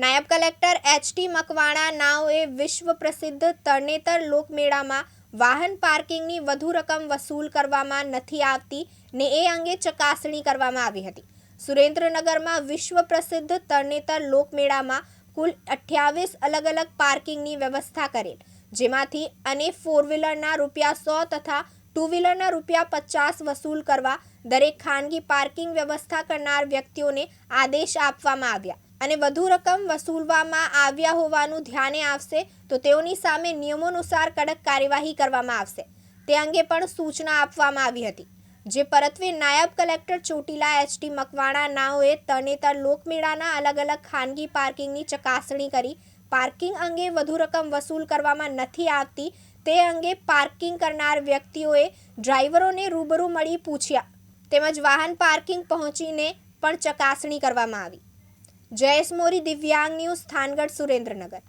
નાયબ collector H T Makwana નાઓએ વિશ્વ પ્રસિદ્ધ તરણેતર લોકમેળામાં વાહન પાર્કિંગની વધુ રકમ વસૂલ કરવામાં નથી આવતી ને એ અંગે ચકાસણી કરવામાં આવી હતી. સુરેન્દ્રનગરમાં વિશ્વ પ્રસિદ્ધ તરણેતર લોકમેળામાં કુલ અઠ્યાવીસ અલગ અલગ પાર્કિંગની વ્યવસ્થા કરેલ, જેમાંથી અને ફોર વ્હીલરના રૂપિયા સો તથા ટુ વ્હીલરના રૂપિયા પચાસ વસૂલ કરવા દરેક ખાનગી પાર્કિંગ વ્યવસ્થા કરનાર વ્યક્તિઓને આદેશ આપવામાં આવ્યા. અને વધુ રકમ વસૂલવામાં આવ્યા હોવાનું ધ્યાને આવશે તો તેઓની સામે નિયમોનુસાર કડક કાર્યવાહી કરવામાં આવશે. તે અંગે પણ સૂચના આપવામાં આવી હતી. જે પરત્વે નાયબ કલેક્ટર ચોટીલા એચટી મકવાણા નાઓએ તરણેતર લોકમેળાના અલગ અલગ ખાનગી પાર્કિંગની ચકાસણી કરી. પાર્કિંગ અંગે વધુ રકમ વસૂલ કરવામાં નથી આવતી. તે અંગે પાર્કિંગ કરનાર વ્યક્તિઓએ ડ્રાઈવરોને રૂબરૂ મળી પૂછ્યા. તેમજ વાહન પાર્કિંગ પહોંચીને પણ ચકાસણી કરવામાં આવી. જયેશ મોરી દિવ્યાંગ ન્યૂઝ થાનગઢ સુરેન્દ્રનગર